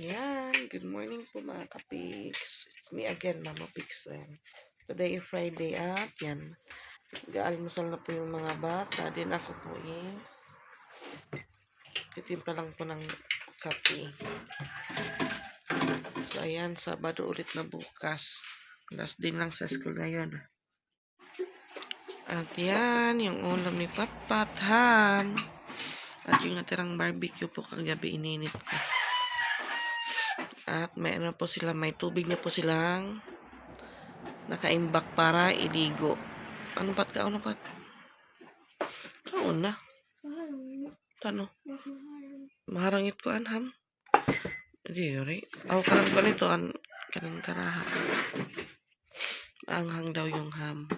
Yan. Good morning po mga kapiks. It's me again, Mama Pics. Ayan. Today Friday at yan. Gaalmusal na po yung mga bata. Din ako po is titimpla lang po ng kape. So ayan, Sabado ulit na bukas. Last din lang sa school ngayon. At yan, yung ulam ni Patpat Ham. At yung natirang barbecue po kagabi ininit ko. At may ano po sila, may tubig na po silang nakaimbak para iligo. Ano pat ka? Ano pat? Kaon na. Tano? Maharangit ko anham. Hindi yuri. Ako kanang ko nito an kanang karaha. Anghang daw yung ham.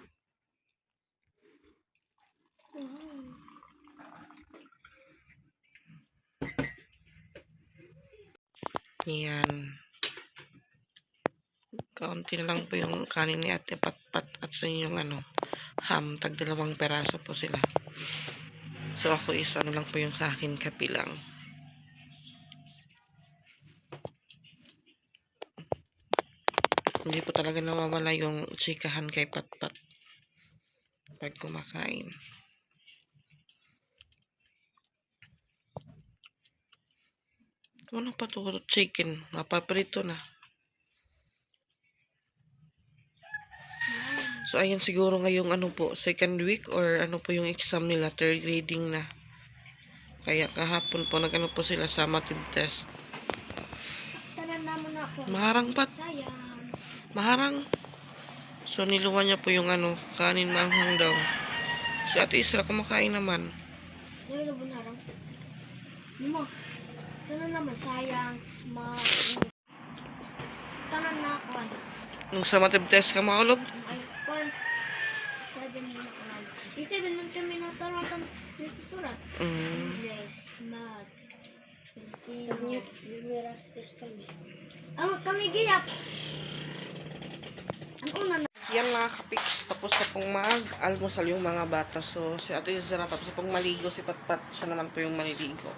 Yan. Kaunti na lang po yung kanin ni Ate Patpat at sa yung ano, ham. Tag dalawang peraso po sila. So ako is ano lang po yung sa akin kapi lang. Hindi po talaga nawawala yung chikahan kay Patpat pag kumakain. Ano pa to? Chicken. Mapaprito na. So, ayan siguro ngayong ano po, second week or ano po yung exam nila, third reading na. Kaya kahapon po, nag-ano po sila sa math test. Tanan naman ako. Maharang pat. Science. Maharang. So, niluwan niya po yung ano, kanin maanghang daw. Si Ate Isra, kumakain naman. Ano ba narang? Tanan naman science, math. Tanan na ako. ano, Nung sa math test ka makalob, Ay, kon. Seven na ako. Di seven man kami na tanan kan susurat. mm, English, math. Filipino. Numera test kami. Ang kami giyak. Ang una na. Yan mga kapiks, tapos na pong mag-almusal yung mga bata. So, si Ate Zara, tapos na pong maligo, si Patpat, siya naman po yung maliligo.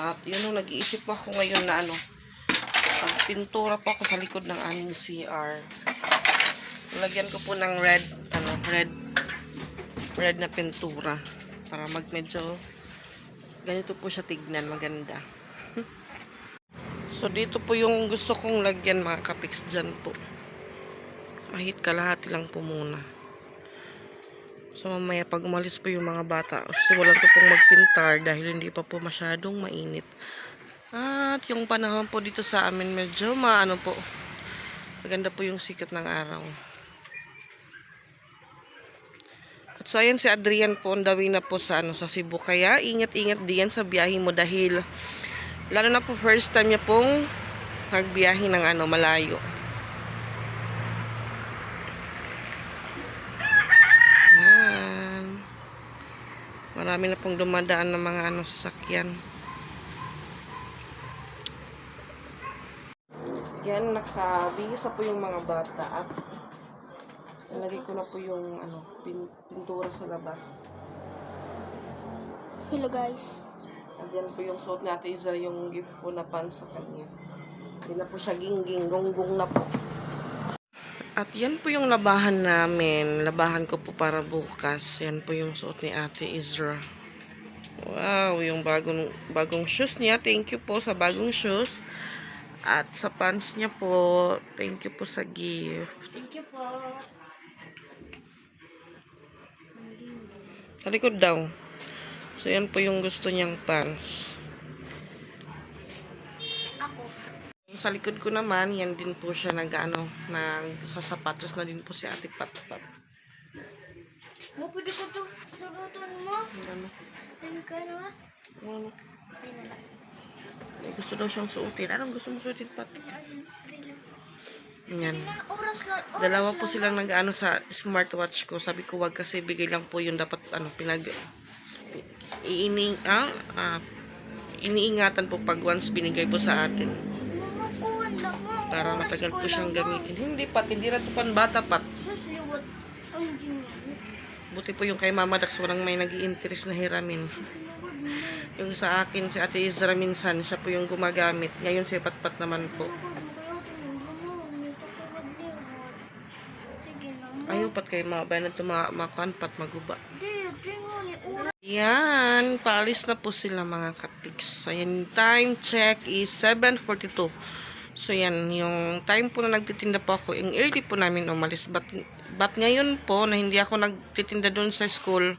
At yun nung nag-iisip po ako ngayon na ano, pintura po ako sa likod ng aming CR. Lagyan ko po ng red, ano, red, red na pintura. Para mag medyo, ganito po siya tignan, maganda. so, dito po yung gusto kong lagyan mga kapiks dyan po. Kahit kalahati lang po muna. So mamaya pag umalis po yung mga bata, simulan ko pong magpintar dahil hindi pa po masyadong mainit. At yung panahon po dito sa amin medyo maano po. Maganda po yung sikat ng araw. At so ayan si Adrian po on na po sa ano sa Cebu. Kaya ingat-ingat diyan sa biyahe mo dahil lalo na po first time niya pong magbiyahe ng ano malayo. Yan. Marami na pong dumadaan ng mga ano sasakyan. Yan, nakabihisa po yung mga bata at nalagay ko na po yung ano, pin pintura sa labas. Hello guys. At yan po yung suot ni Ate Izra, yung gift po na pants sa kanya. Hindi na po siya gingging, gonggong na po. At yan po yung labahan namin. Labahan ko po para bukas. Yan po yung suot ni Ate Izra. Wow, yung bagong, bagong shoes niya. Thank you po sa bagong shoes. At sa pants niya po, thank you po sa gift. Thank you po. Sa likod daw. So, yan po yung gusto niyang pants. Ako. Sa likod ko naman, yan din po siya nag, ano, nag, sa sapatos na din po si Ate Patpat. Mo pwede ko to surutan mo. Ano, Tim ka na. ano, Ay na may gusto daw siyang suotin. Anong gusto mo suotin, Pat? Yan. Dalawa po lang. silang nag-ano sa smartwatch ko. Sabi ko, wag kasi bigay lang po yung dapat, ano, pinag, iining, ah, ah, iniingatan po pag once binigay po sa atin. Para matagal po siyang gamitin. Hindi, Pat. Hindi na to panbata, Pat. Ang. Buti po yung kay Mama Dax, walang may nag interest na hiramin. Yung sa akin, si Ate Izra minsan, siya po yung gumagamit. Ngayon si Patpat naman po. Ayaw pat kayo mga bayan na maguba. Nga ni Ura. Yan, paalis na po sila mga kapiks. Ayan, time check is 7.42. So yan, yung time po na nagtitinda po ako, yung early po namin umalis. But, but ngayon po, na hindi ako nagtitinda doon sa school,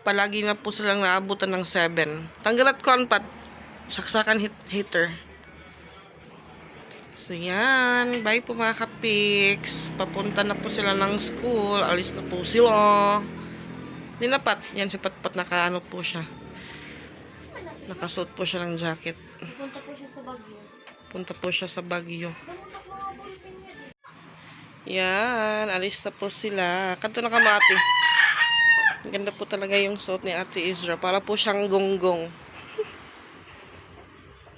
palagi na po silang naabutan ng 7. Tanggalat ko ang pat, saksakan hit hitter. So yan, bye po mga kapiks. Papunta na po sila ng school, alis na po sila. Dinapat. Yan si Patpat nakaano po siya. Nakasuot po siya ng jacket. Punta po siya sa Baguio. Punta po siya sa Baguio. Yan, alis na po sila. Kanto na kamati. Ganda po talaga yung suot ni Ate Isra. Para po siyang gonggong.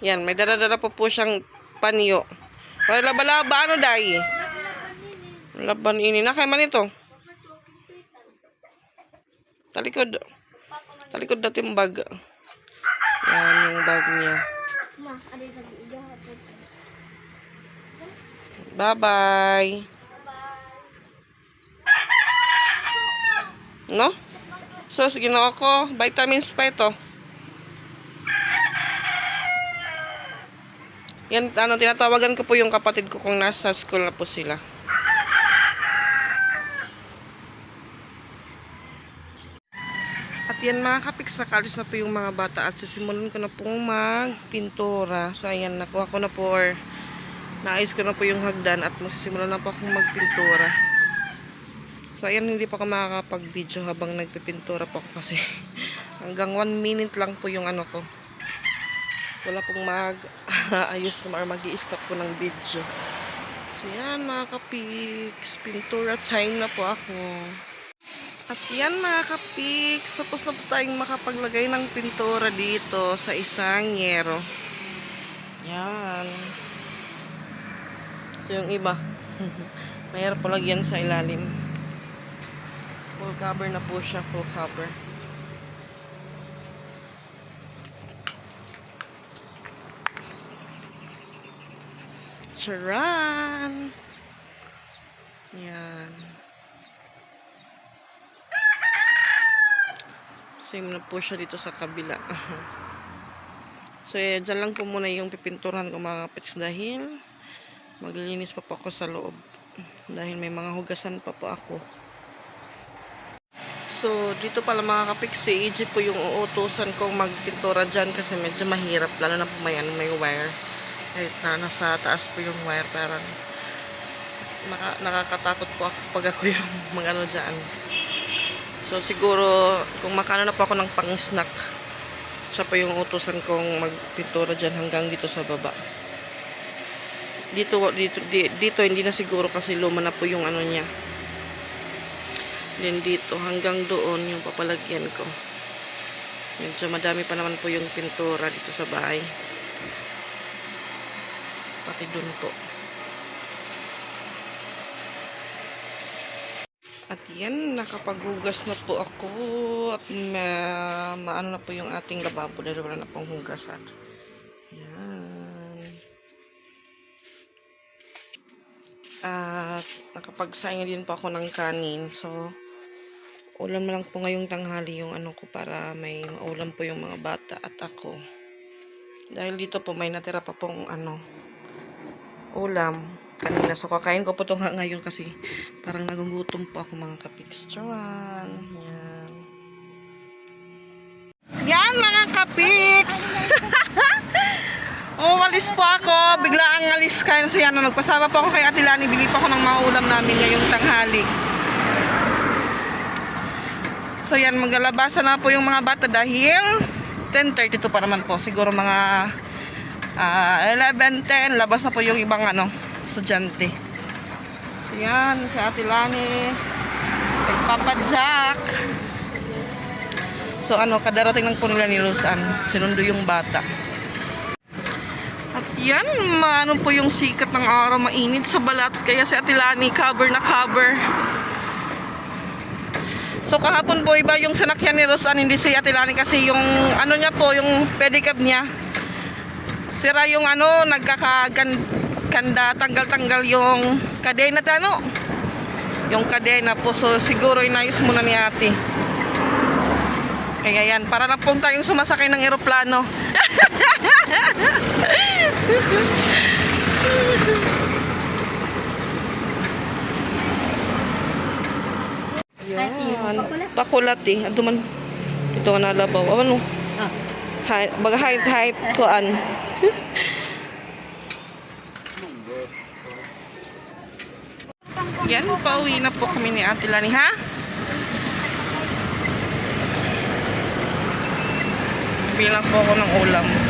Yan, may dala-dala po po siyang panyo. Wala laba-laba, ano eh. Laban ini. Nakay man ito. Talikod. Talikod dati yung bag. Yan yung bag niya. Ma, ano yung sabi? Igahapon. Bye-bye. No? So, sige na ako. Vitamins pa ito. Yan, ano, tinatawagan ko po yung kapatid ko kung nasa school na po sila. At yan mga kapiks, nakalis na po yung mga bata at sisimulan ko na pong magpintura. So, ayan, nakuha ko na po or naayos ko na po yung hagdan at masisimulan na po akong magpintura. So, ayan, hindi pa ako makakapag-video habang nagpipintura po ako kasi hanggang 1 minute lang po yung ano ko. Wala pong mag-ayos or mag stop po ng video. So, yan mga kapiks. Pintura time na po ako. At yan mga kapiks. Tapos na po tayong makapaglagay ng pintura dito sa isang yero. Yan. So, yung iba. Mayroon po lagyan sa ilalim. Full cover na po siya. Full cover. Charan! Yan. Same na po siya dito sa kabila. so, eh, dyan lang po muna yung pipinturan ko mga pets dahil maglilinis pa po ako sa loob. Dahil may mga hugasan pa po ako. So, dito pala mga kapiks, si EJ po yung uutusan kong magpintura dyan kasi medyo mahirap. Lalo na po may, ano, may wire. Kahit na nasa taas po yung wire, parang naka, nakakatakot po ako pag ako yung mga ano dyan. So, siguro, kung makano na po ako ng pang-snack, siya po yung utusan kong magpintura dyan hanggang dito sa baba. Dito, dito, di- dito, hindi na siguro kasi luma na po yung ano niya. Then dito, hanggang doon yung papalagyan ko. Medyo madami pa naman po yung pintura dito sa bahay. Pati doon po. At yan, nakapaghugas na po ako. At ma maano na po yung ating lababo dahil wala na pong hugasan. At nakapagsaing din po ako ng kanin. So, ulam lang po ngayong tanghali yung ano ko para may maulam po yung mga bata at ako. Dahil dito po may natira pa pong ano, ulam kanina. So, kakain ko po ito nga ngayon kasi parang nagugutom po ako mga kapiksturan. Yan. Yan mga kapiks! Umalis po ako. Bigla ang alis kayo sa ano. Nagpasama po ako kay Ate Lani. Bili pa ako ng mga ulam namin ngayong tanghali. So yan, maglalabasan na po yung mga bata dahil 10.32 pa naman po. Siguro mga ah, 11.10. Labas na po yung ibang ano, estudyante. So yan, si Ate Lani. Nagpapadyak. So ano, kadarating lang po nila ni Luzan. Sinundo yung bata. Yan, maano po yung sikat ng araw, mainit sa balat. Kaya si Ate Lani, cover na cover. So kahapon po iba yung sinakyan ni Rosan, hindi si Ate Lani kasi yung ano niya po, yung pedicab niya. Sira yung ano, nagkakaganda, tanggal-tanggal yung kadena ano. Yung kadena po, so siguro inayos muna ni ate. Kaya yan, para na po tayong sumasakay ng eroplano. Yan. Pakulat eh. Ado man. Ito nga nalabaw. Ano? Ah. Height, baga height, height, kuan. Yan, pauwi na po kami ni Ate Lani, ha? Bilang po ako ng ulam.